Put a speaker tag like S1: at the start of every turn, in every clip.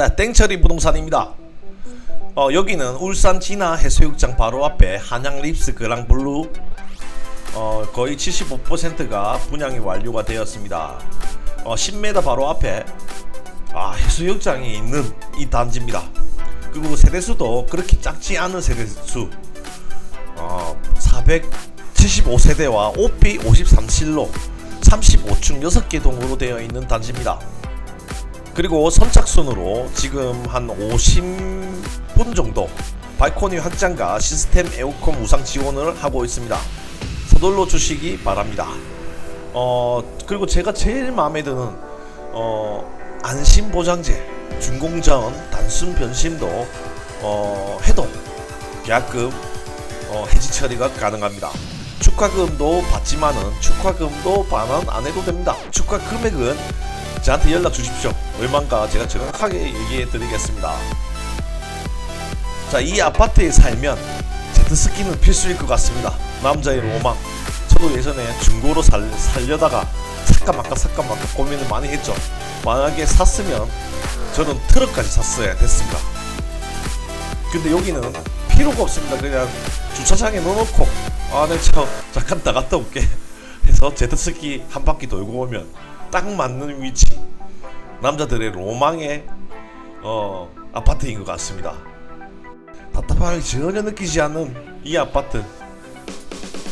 S1: 자, 땡처리 부동산입니다. 어, 여기는 울산 진화 해수욕장 바로 앞에 한양 립스 그랑 블루 어, 거의 75%가 분양이 완료가 되었습니다. 어, 10m 바로 앞에 아, 해수욕장이 있는 이 단지입니다. 그리고 세대수도 그렇게 작지 않은 세대수 어, 475세대와 OP 53실로 35층 6개 동으로 되어 있는 단지입니다. 그리고 선착순으로 지금 한 50분 정도 발코니 확장과 시스템 에어컨 무상 지원을 하고 있습니다. 서둘러 주시기 바랍니다. 어 그리고 제가 제일 마음에 드는 어 안심 보장제 준공전 단순 변심도 어 해도 계약금 어, 해지 처리가 가능합니다. 축하금도 받지만은 축하금도 반환 안 해도 됩니다. 축하 금액은 저한테 연락 주십시오. 얼마인가 제가 정확하게 얘기해 드리겠습니다. 자, 이 아파트에 살면 제트스키는 필수일 것 같습니다. 남자의 로망. 저도 예전에 중고로 살, 살려다가 살까 말까 살까 말까 고민을 많이 했죠. 만약에 샀으면 저는 트럭까지 샀어야 됐습니다. 근데 여기는 필요가 없습니다. 그냥 주차장에 넣어놓고 아, 네, 저 잠깐 나갔다 올게 해서 제트스키 한 바퀴 돌고 오면 딱 맞는 위치 남자들의 로망의 어, 아파트인 것 같습니다. 답답함이 전혀 느끼지 않는 이 아파트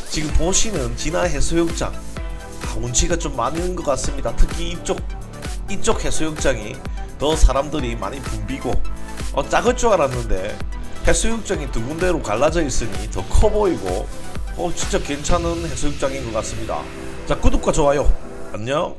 S1: 지금 보시는 진화 해수욕장 아, 운치가 좀 많은 것 같습니다. 특히 이쪽 이쪽 해수욕장이 더 사람들이 많이 붐비고 어, 작을 줄 알았는데 해수욕장이 두 군데로 갈라져 있으니 더 커 보이고 어, 진짜 괜찮은 해수욕장인 것 같습니다. 자 구독과 좋아요 안녕.